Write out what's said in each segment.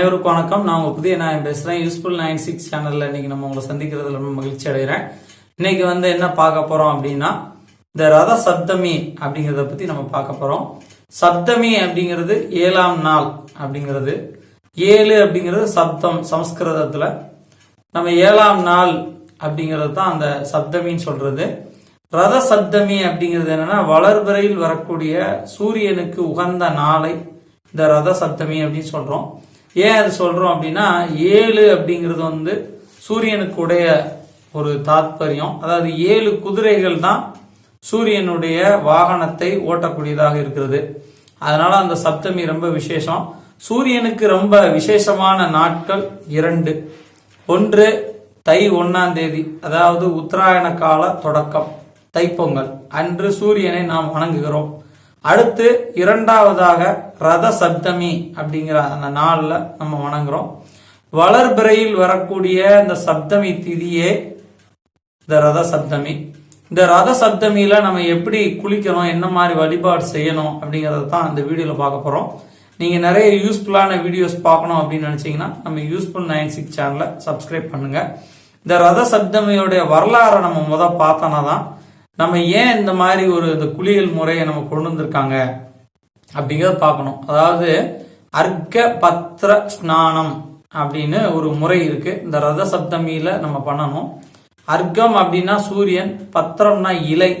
அனைவருக்கும் வணக்கம். நான் உங்க புதிய நான் பேசுறேன். யூஸ்ஃபுல் நைன் சிக்ஸ் சேனல்ல இன்னைக்கு நம்ம உங்களை சந்திக்கிறதுல ரொம்ப மகிழ்ச்சி அடைகிறேன். இன்னைக்கு வந்து என்ன பார்க்க போறோம் அப்படின்னா இந்த ரத சப்தமி அப்படிங்கறத பத்தி நம்ம பார்க்க போறோம். சப்தமி அப்படிங்கிறது ஏழாம் நாள் அப்படிங்கிறது. ஏழு அப்படிங்கிறது சப்தம் சமஸ்கிருதத்துல. நம்ம ஏழாம் நாள் அப்படிங்கிறது தான் அந்த சப்தமின்னு சொல்றது. ரத சப்தமி அப்படிங்கிறது என்னன்னா வளர்பிறையில் வரக்கூடிய சூரியனுக்கு உகந்த நாளை இந்த ரத சப்தமி அப்படின்னு சொல்றோம். ஏன் அது சொல்றோம் அப்படின்னா ஏழு அப்படிங்கிறது வந்து சூரியனுக்கு உடைய ஒரு தாத்பரியம். அதாவது ஏழு குதிரைகள் தான் சூரியனுடைய வாகனத்தை ஓட்டக்கூடியதாக இருக்கிறது. அதனால அந்த சப்தமி ரொம்ப விசேஷம். சூரியனுக்கு ரொம்ப விசேஷமான நாட்கள் இரண்டு. ஒன்று தை ஒன்னாம் தேதி அதாவது உத்தராயண கால தொடக்கம் தைப்பொங்கல். அன்று சூரியனை நாம் வணங்குகிறோம். அடுத்து இரண்டாவதாக ரத சப்தமி அப்படிங்கிற அந்த நாளில் நம்ம வணங்குறோம். வளர்பிறையில் வரக்கூடிய இந்த சப்தமி திதியே இந்த ரத சப்தமி. இந்த ரத சப்தமியில நம்ம எப்படி குளிக்கணும் என்ன மாதிரி வழிபாடு செய்யணும் அப்படிங்கறத தான் இந்த வீடியோல பார்க்க போறோம். நீங்க நிறைய யூஸ்ஃபுல்லான வீடியோஸ் பார்க்கணும் அப்படின்னு நினைச்சீங்கன்னா நம்ம யூஸ்ஃபுல் நைன் சிக்ஸ் சேனலை சப்ஸ்கிரைப் பண்ணுங்க. இந்த ரத சப்தமியோடைய வரலாறை நம்ம முத பார்த்தோன்னா தான் நம்ம ஏன் இந்த மாதிரி ஒரு இந்த குளியல் முறையை நம்ம கொண்டு வந்திருக்காங்க அப்படிங்கறத பார்க்கணும். அதாவது அர்க்க பத்திர ஸ்நானம் அப்படின்னு ஒரு முறை இருக்கு. இந்த ரத சப்தமியில நம்ம பண்ணணும். அர்க்கம் அப்படின்னா சூரியன் பத்திரம்னா இலை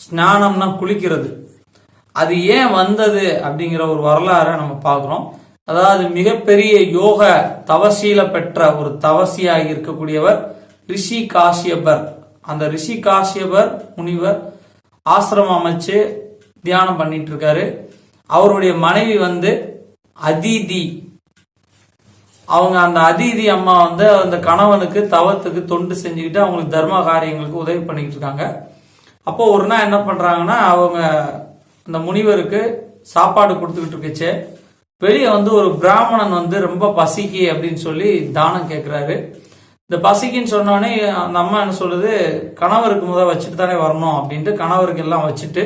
ஸ்நானம்னா குளிக்கிறது. அது ஏன் வந்தது அப்படிங்கிற ஒரு வரலாறை நம்ம பார்க்குறோம். அதாவது மிகப்பெரிய யோக தவசீல பெற்ற ஒரு தவசியாக இருக்கக்கூடியவர் ரிஷி காசியபர் அந்த ரிஷி காசியபர் முனிவர் ஆசிரமம் அமைச்சு தியானம் பண்ணிட்டு இருக்காரு அவருடைய மனைவி வந்து அதிதி. அவங்க அந்த அதிதி அம்மா வந்து அந்த கணவனுக்கு தவத்துக்கு தொண்டு செஞ்சுக்கிட்டு அவங்களுக்கு தர்ம காரியங்களுக்கு உதவி பண்ணிக்கிட்டு இருக்காங்க அப்போ ஒரு நாள் என்ன பண்றாங்கன்னா அவங்க அந்த முனிவருக்கு சாப்பாடு கொடுத்துக்கிட்டு இருக்குச்சு வெளியே வந்து ஒரு பிராமணன் வந்து ரொம்ப பசிக்கு அப்படின்னு சொல்லி தானம் கேட்கிறாரு இந்த பசிக்குன்னு சொன்னோடனே அந்த அம்மா என்ன சொல்லுது கணவருக்கு முதல் வச்சுட்டு தானே வரணும் அப்படின்ட்டு கணவருக்கு எல்லாம் வச்சுட்டு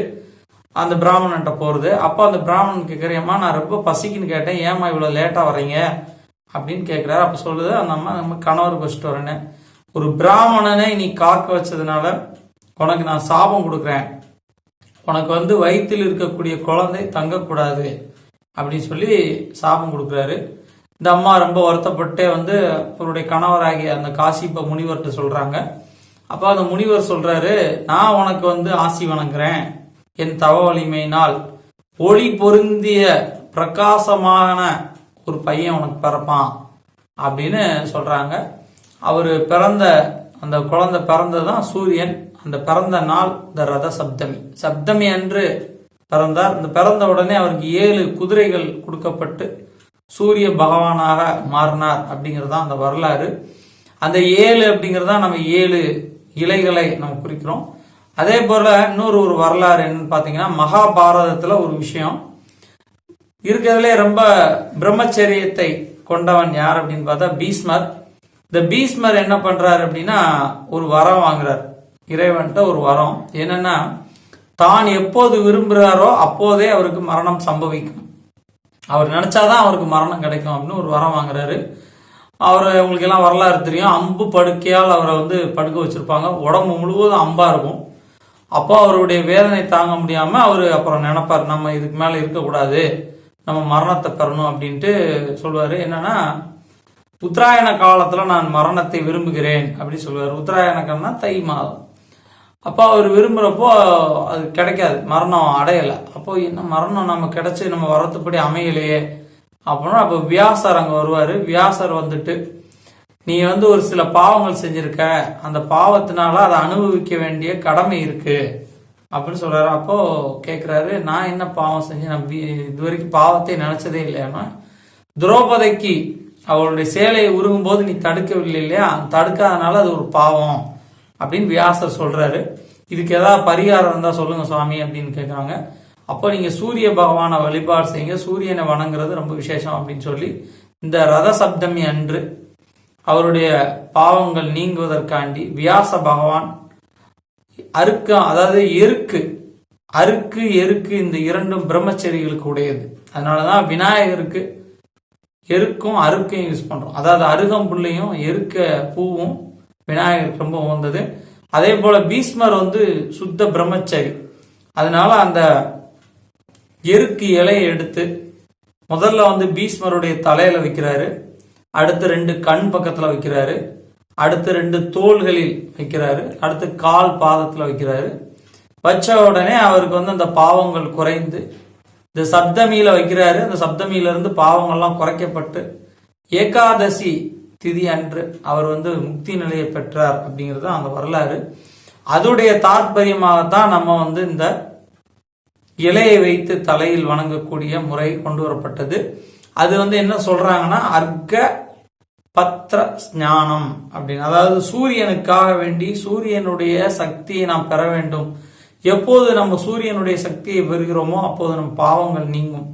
அந்த பிராமணன்ட்ட போறது. அப்போ அந்த பிராமணன் கேட்குறேம்மா நான் ரொம்ப பசிக்குன்னு கேட்டேன். ஏமா இவ்வளோ லேட்டாக வர்றீங்க அப்படின்னு கேட்குறாரு அப்போ சொல்லுது அந்த அம்மா நம்ம கணவருக்கு வச்சுட்டு வரேன்னு. ஒரு பிராமணனை நீ காக்க வச்சதுனால உனக்கு நான் சாபம் கொடுக்குறேன். உனக்கு வந்து வயிற்றில் இருக்கக்கூடிய குழந்தை தங்கக்கூடாது அப்படின்னு சொல்லி சாபம் கொடுக்குறாரு. இந்த அம்மா ரொம்ப வருத்தப்பட்டே வந்து அவருடைய கணவராகிய அந்த காசிப்ப முனிவர்கிட்ட சொல்றாங்க. அப்ப அந்த முனிவர் சொல்றாரு நான் உனக்கு வந்து ஆசி வணங்குறேன். என் தவ வலிமையினால் ஒளி பொருந்திய பிரகாசமான ஒரு பையன் உனக்கு பிறப்பான். அப்படின்னு சொல்றாங்க. அவர் பிறந்த அந்த குழந்தை பிறந்ததான் சூரியன். அந்த பிறந்த நாள் இந்த ரத சப்தமி. சப்தமி அன்று பிறந்தார். இந்த பிறந்த உடனே அவருக்கு ஏழு குதிரைகள் கொடுக்கப்பட்டு சூரிய பகவானாக மாறினார் அப்படிங்கிறது தான் அந்த வரலாறு. அந்த ஏழு அப்படிங்கிறதா நம்ம ஏழு இலைகளை நம்ம குறிக்கிறோம். அதே போல இன்னொரு ஒரு வரலாறு என்னன்னு பார்த்தீங்கன்னா மகாபாரதத்துல ஒரு விஷயம். இருக்கிறதுலே ரொம்ப பிரம்மச்சரியத்தை கொண்டவன் யார் அப்படின்னு பார்த்தா பீஸ்மர் இந்த பீஸ்மர் என்ன பண்றாரு அப்படின்னா ஒரு வரம் வாங்குறார். இறைவன்கிட்ட ஒரு வரம். என்னன்னா தான் எப்போது விரும்புகிறாரோ அப்போதே அவருக்கு மரணம் சம்பவிக்கும். அவர் நினைச்சாதான் அவருக்கு மரணம் கிடைக்கும் அப்படின்னு ஒரு வரம் வாங்குறாரு. அவர் உங்களுக்கு எல்லாம் வரலாறு தெரியும். அம்பு படுக்கையால் அவரை வந்து படுக்க வச்சிருப்பாங்க. உடம்பு முழுவதும் அம்பா இருக்கும். அப்போ அவருடைய வேதனை தாங்க முடியாம அவர் அப்புறம் நினைப்பார் நம்ம இதுக்கு மேல இருக்கக்கூடாது. நம்ம மரணத்தை பெறணும் அப்படின்ட்டு சொல்லுவாரு. என்னன்னா உத்தராயண காலத்துல நான் மரணத்தை விரும்புகிறேன் அப்படின்னு சொல்லுவார். உத்தராயணக்கம்னா தை மாதம். அப்போ அவர் விரும்புகிறப்போ அது கிடைக்காது. மரணம் அடையலை. அப்போ என்ன மரணம் நம்ம கிடைச்சி நம்ம வரத்துப்படி அமையலையே. அப்படின்னா அப்போ வியாசர் அங்கே வருவார். வியாசர் வந்துட்டு நீ வந்து ஒரு சில பாவங்கள் செஞ்சிருக்க. அந்த பாவத்தினால அதை அனுபவிக்க வேண்டிய கடமை இருக்கு. அப்படின்னு சொல்றாரு. அப்போ கேட்குறாரு நான் என்ன பாவம் செஞ்சேன்? நான் வி- இது வரைக்கும் பாவத்தை நினைச்சதே இல்லையாமா துரோபதைக்கு அவளுடைய சேலையை உருகும் போது நீ தடுக்கவில்லை இல்லையா? தடுக்காதனால அது ஒரு பாவம். அப்படின்னு வியாசர் சொல்றாரு. இதுக்கு ஏதாவது பரிகாரம் இருந்தா சொல்லுங்க சுவாமி அப்படின்னு கேட்குறாங்க அப்போ நீங்க சூரிய பகவானை வழிபாடு செய்யுங்க. சூரியனை வணங்குறது ரொம்ப விசேஷம் அப்படின்னு சொல்லி இந்த ரத சப்தமி அன்று அவருடைய பாவங்கள் நீங்குவதற்காண்டி வியாச பகவான் அறுக்க அதாவது எருக்கு அருக்கு எருக்கு இந்த இரண்டும் பிரம்மச்சரிகளுக்கு உடையது. அதனாலதான் விநாயகருக்கு எருக்கும் அருக்கையும் யூஸ் பண்றோம். அதாவது அருகம்புள்ளையும் எருக்க பூவும் விநாயகர் ரொம்ப உகந்தது அதே போல பீஸ்மர் வந்து சுத்த பிரம்மச்சரி. அதனால அந்த எருக்கு இலையை எடுத்து முதல்ல வந்து பீஸ்மருடைய தலையில வைக்கிறாரு. அடுத்து ரெண்டு கண் பக்கத்துல வைக்கிறாரு. அடுத்து ரெண்டு தோள்களில் வைக்கிறாரு. அடுத்து கால் பாதத்துல வைக்கிறாரு. வச்ச உடனே அவருக்கு வந்து அந்த பாவங்கள் குறைந்து இந்த சப்தமியில வைக்கிறாரு. அந்த சப்தமியில இருந்து பாவங்கள்லாம் குறைக்கப்பட்டு ஏகாதசி திதி அன்று அவர் வந்து முக்தி நிலையை பெற்றார் அப்படிங்கிறது அந்த வரலாறு. அதோடைய தாற்பயமாகத்தான் நம்ம வந்து இந்த இலையை வைத்து தலையில் வணங்கக்கூடிய முறை கொண்டு வரப்பட்டது. அது வந்து என்ன சொல்றாங்கன்னா அர்க்க பத்ர ஸ்ஞானம் அப்படின்னு. அதாவது சூரியனுக்காக வேண்டி சூரியனுடைய சக்தியை நாம் பெற வேண்டும். எப்போது நம்ம சூரியனுடைய சக்தியை பெறுகிறோமோ அப்போது நம் பாவங்கள் நீங்கும்.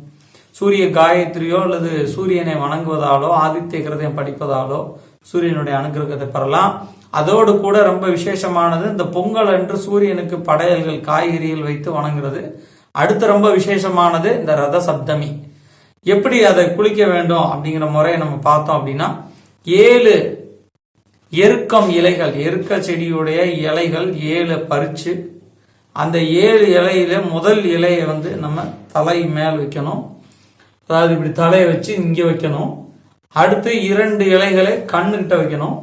சூரிய காயத்ரியோ அல்லது சூரியனை வணங்குவதாலோ ஆதித்ய கிரதம் படிப்பதாலோ சூரியனுடைய அனுகிரகத்தை பெறலாம். அதோடு கூட ரொம்ப விசேஷமானது இந்த பொங்கல் அன்று சூரியனுக்கு படையல்கள் காய்கறிகள் வைத்து வணங்குறது. அடுத்து ரொம்ப விசேஷமானது இந்த ரத சப்தமி. எப்படி அதை குளிக்க வேண்டும் அப்படிங்கிற முறையை நம்ம பார்த்தோம் அப்படின்னா ஏழு எருக்கம் இலைகள் எருக்க செடியுடைய இலைகள் ஏழு பறிச்சு அந்த ஏழு இலையில முதல் இலையை வந்து நம்ம தலை மேல் வைக்கணும். அதாவது இப்படி தலையை வச்சு இங்கே வைக்கணும். அடுத்து இரண்டு இலைகளை கண்ணுகிட்ட வைக்கணும்.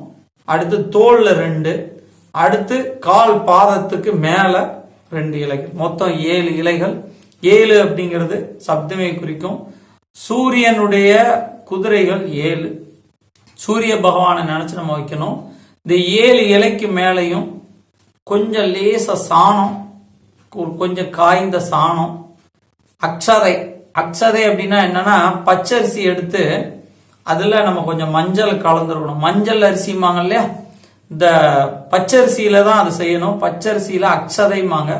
அடுத்து தோல்ல ரெண்டு. அடுத்து கால் பாதத்துக்கு மேல ரெண்டு இலைகள். மொத்தம் ஏழு இலைகள். ஏழு அப்படிங்கிறது சப்தமே குறிக்கும். சூரியனுடைய குதிரைகள் ஏழு. சூரிய பகவானை நினைச்சு நம்ம வைக்கணும். இந்த ஏழு இலைக்கு மேலையும் கொஞ்சம் லேச சாணம் கொஞ்சம் காய்ந்த சாணம் அக்ஷதை அக்ஷதை அப்படின்னா என்னன்னா பச்சரிசி எடுத்து அதுல நம்ம கொஞ்சம் மஞ்சள் கலந்துருக்கணும். மஞ்சள் அரிசிமாங்க இல்லையா? இந்த பச்சரிசியில தான் அது செய்யணும். பச்சரிசியில அக்ஷதைமாங்க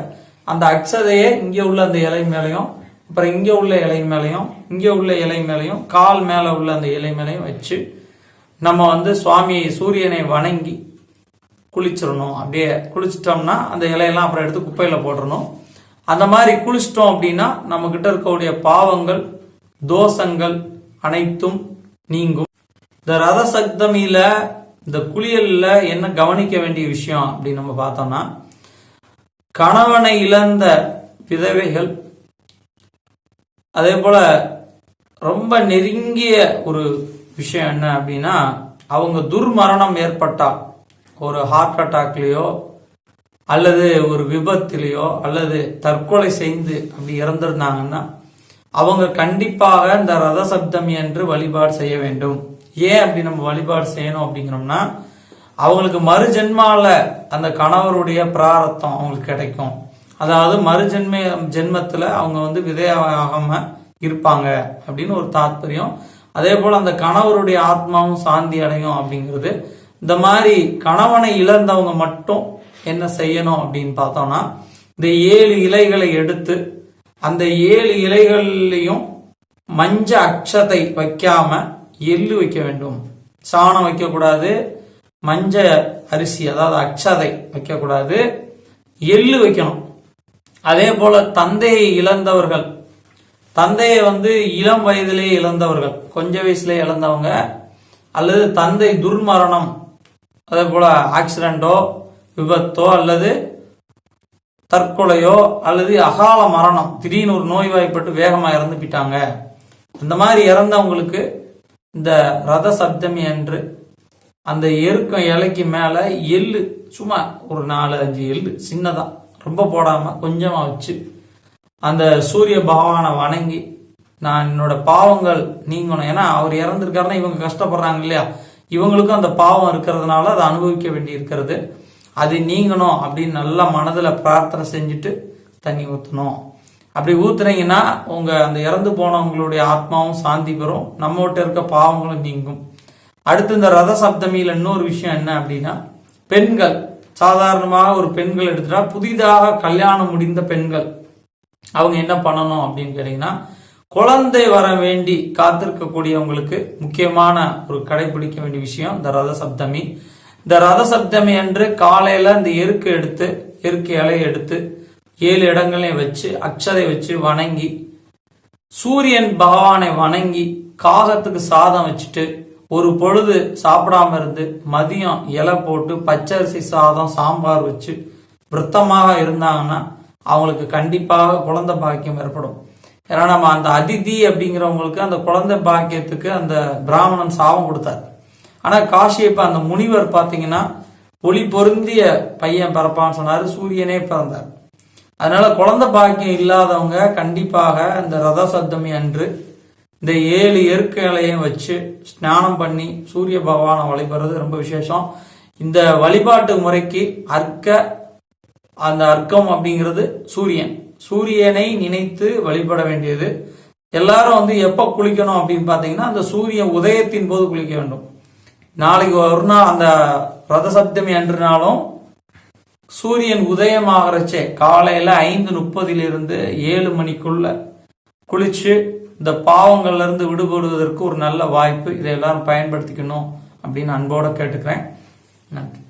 அந்த அக்ஷதையை இங்க உள்ள அந்த இலை மேலையும் அப்புறம் இங்க உள்ள இலை மேலையும் இங்க உள்ள இலை மேலையும் கால் மேல உள்ள அந்த இலை மேலையும் வச்சு நம்ம வந்து சுவாமி சூரியனை வணங்கி குளிச்சிடணும். அப்படியே குளிச்சிட்டோம்னா அந்த இலையெல்லாம் அப்புறம் எடுத்து குப்பையில போட்டுறணும். அந்த மாதிரி குளிச்சிட்டோம் அப்படின்னா நம்ம கிட்ட இருக்கக்கூடிய பாவங்கள் தோஷங்கள் அனைத்தும் நீங்கும். இந்த ரத சப்தமியில இந்த குளியல்ல என்ன கவனிக்க வேண்டிய விஷயம் அப்படின்னு நம்ம பார்த்தோம்னா கணவனை இழந்த விதவைகள் அதே போல ரொம்ப நெருங்கிய ஒரு விஷயம் என்ன அப்படின்னா அவங்க துர்மரணம் ஏற்பட்டா ஒரு ஹார்ட் அட்டாக்லயோ அல்லது ஒரு விபத்திலேயோ அல்லது தற்கொலை செய்து அப்படி இறந்துருந்தாங்கன்னா அவங்க கண்டிப்பாக இந்த ரத சப்தமி என்று வழிபாடு செய்ய வேண்டும். ஏன் அப்படி நம்ம வழிபாடு செய்யணும் அப்படிங்கிறோம்னா அவங்களுக்கு மறுஜென்மால அந்த கணவருடைய பிராரத்தம் அவங்களுக்கு கிடைக்கும். அதாவது மறுஜென்ம ஜென்மத்துல அவங்க வந்து விதையாகாம இருப்பாங்க அப்படின்னு ஒரு தாத்பரியம். அதே போல அந்த கணவருடைய ஆத்மாவும் சாந்தி அடையும் அப்படிங்கிறது. இந்த மாதிரி கணவனை இழந்தவங்க மட்டும் என்ன செய்யணும் அப்படின்னு பார்த்தோம்னா இந்த ஏழு இலைகளை எடுத்து அந்த ஏழு இலைகள்லையும் மஞ்ச அக்ஷதை வைக்காம எள்ளு வைக்க வேண்டும். சாணம் வைக்கக்கூடாது மஞ்ச அரிசி அதாவது அக்ஷதை வைக்கக்கூடாது எள்ளு வைக்கணும். அதே போல தந்தையை இழந்தவர்கள் தந்தையை வந்து இளம் வயதிலே இழந்தவர்கள் கொஞ்ச வயசுல இழந்தவங்க அல்லது தந்தை துர்மரணம் அதே போல ஆக்சிடென்ட்டோ விபத்தோ அல்லது தற்கொலையோ அல்லது அகால மரணம் திடீர்னு ஒரு நோய்வாய்ப்பட்டு வேகமாக இறந்து போயிட்டாங்க. அந்த மாதிரி இறந்தவங்களுக்கு இந்த ரத சப்தமி அன்று அந்த எருக்கம் இலைக்கு மேலே எள்ளு சும்மா ஒரு நாலு அஞ்சு எள்ளு சின்னதாக ரொம்ப போடாமல் கொஞ்சமாக வச்சு அந்த சூரிய பகவானை வணங்கி நான் என்னோட பாவங்கள் நீங்கணும். ஏன்னா அவர் இறந்துருக்காருன்னா இவங்க கஷ்டப்படுறாங்க இல்லையா? இவங்களுக்கும் அந்த பாவம் இருக்கிறதுனால அதை அனுபவிக்க வேண்டி இருக்கிறது அது நீங்கணும் அப்படின்னு நல்லா மனதில் பிரார்த்தனை செஞ்சுட்டு தண்ணி ஊற்றணும் அப்படி ஊற்றுனீங்கன்னா உங்கள் அந்த இறந்து போனவங்களுடைய ஆத்மாவும் சாந்தி பெறும். நம்மகிட்ட இருக்க பாவங்களும் நீங்கும். அடுத்து இந்த ரத சப்தமியில் இன்னொரு விஷயம் என்ன அப்படின்னா பெண்கள். சாதாரணமாக ஒரு பெண்கள் எடுத்துட்டா புதிதாக கல்யாணம் முடிந்த பெண்கள். அவங்க என்ன பண்ணணும் அப்படின்னு கேட்டீங்கன்னா குழந்தை வர வேண்டி காத்திருக்கக்கூடியவங்களுக்கு முக்கியமான ஒரு கடைபிடிக்க வேண்டிய விஷயம் இந்த ரத சப்தமி. இந்த ரத சப்தமி அன்று காலையில இந்த எருக்கு எடுத்து எருக்கு இலையை எடுத்து ஏழு இடங்களையும் வச்சு அக்ஷதை வச்சு வணங்கி சூரியன் பகவானை வணங்கி காகத்துக்கு சாதம் வச்சுட்டு ஒரு பொழுது சாப்பிடாம இருந்து மதியம் இலை போட்டு பச்சரிசி சாதம் சாம்பார் வச்சு விரத்தமாக இருந்தாங்கன்னா அவங்களுக்கு கண்டிப்பாக குழந்தை பாக்கியம் ஏற்படும். ஏன்னா நம்ம அந்த அதிதி அப்படிங்கிறவங்களுக்கு அந்த குழந்தை பாக்கியத்துக்கு அந்த பிராமணன் சாபம் கொடுத்தார். ஆனா காஷியப்ப அந்த முனிவர் பாத்தீங்கன்னா ஒளி பொருந்திய பையன் பிறப்பான்னு சொன்னாரு சூரியனே பிறந்தார். அதனால குழந்தை பாக்கியம் இல்லாதவங்க கண்டிப்பாக இந்த ரத சப்தமி அன்று இந்த ஏழு எருக்களையும் வச்சு ஸ்நானம் பண்ணி சூரிய பகவானை வழிபடுறது ரொம்ப விசேஷம். இந்த வழிபாட்டு முறைக்கு அர்க்க அந்த அர்க்கம் அப்படிங்கிறது சூரியன். சூரியனை நினைத்து வழிபட வேண்டியது. எல்லாரும் வந்து எப்ப குளிக்கணும் அப்படின்னு பாத்தீங்கன்னா அந்த சூரியன் உதயத்தின் போது குளிக்க வேண்டும். நாளைக்கு ஒரு நாள் அந்த ரத சப்தமி அன்றுனாலும் சூரியன் உதயமாகறச்சே காலையில ஐந்து முப்பதிலிருந்து ஏழு மணிக்குள்ள குளிச்சு இந்த பாவங்கள்ல இருந்து விடுபடுவதற்கு ஒரு நல்ல வாய்ப்பு இதை எல்லாரும் பயன்படுத்திக்கணும் அப்படின்னு அன்போட கேட்டுக்கிறேன். நன்றி.